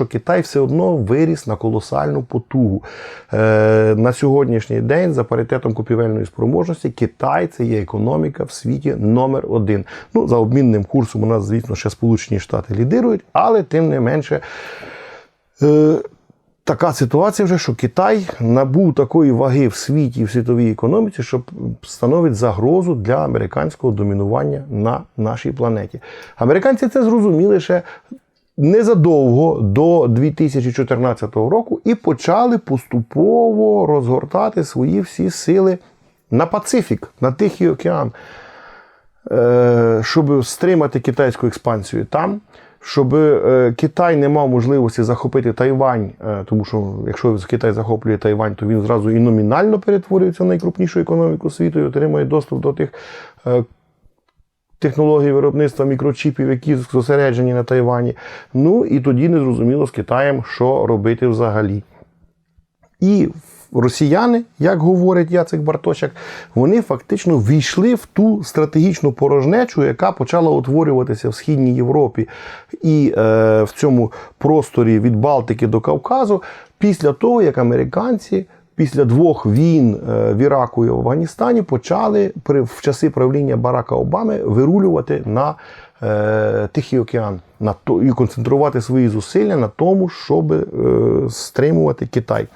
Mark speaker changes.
Speaker 1: що Китай все одно виріс на колосальну потугу. Е, на сьогоднішній день за паритетом купівельної спроможності Китай це є економіка в світі номер один. Ну, за обмінним курсом у нас, звісно, ще Сполучені Штати лідирують, але тим не менше. Е, Така ситуація вже, що Китай набув такої ваги в світі і в світовій економіці, що становить загрозу для американського домінування на нашій планеті. Американці це зрозуміли ще незадовго до 2014 року і почали поступово розгортати свої всі сили на Пацифік, на Тихий океан, е, щоб стримати китайську експансію там. Щоб е, Китай не мав можливості захопити Тайвань, е, тому що якщо Китай захоплює Тайвань, то він зразу і номінально перетворюється в найкрупнішу економіку світу і отримує доступ до тих технологій виробництва мікрочіпів, які зосереджені на Тайвані. Ну і тоді не зрозуміло з Китаєм, що робити взагалі. І росіяни, як говорить Яцек Бартошак, вони фактично війшли в ту стратегічну порожнечу, яка почала утворюватися в Східній Європі і е, в цьому просторі від Балтики до Кавказу, після того, як американці. Після двох війн е, в Іраку і Афганістані почали в часи правління Барака Обами вирулювати на е, Тихий океан на то і концентрувати свої зусилля на тому, щоб е, стримувати Китай.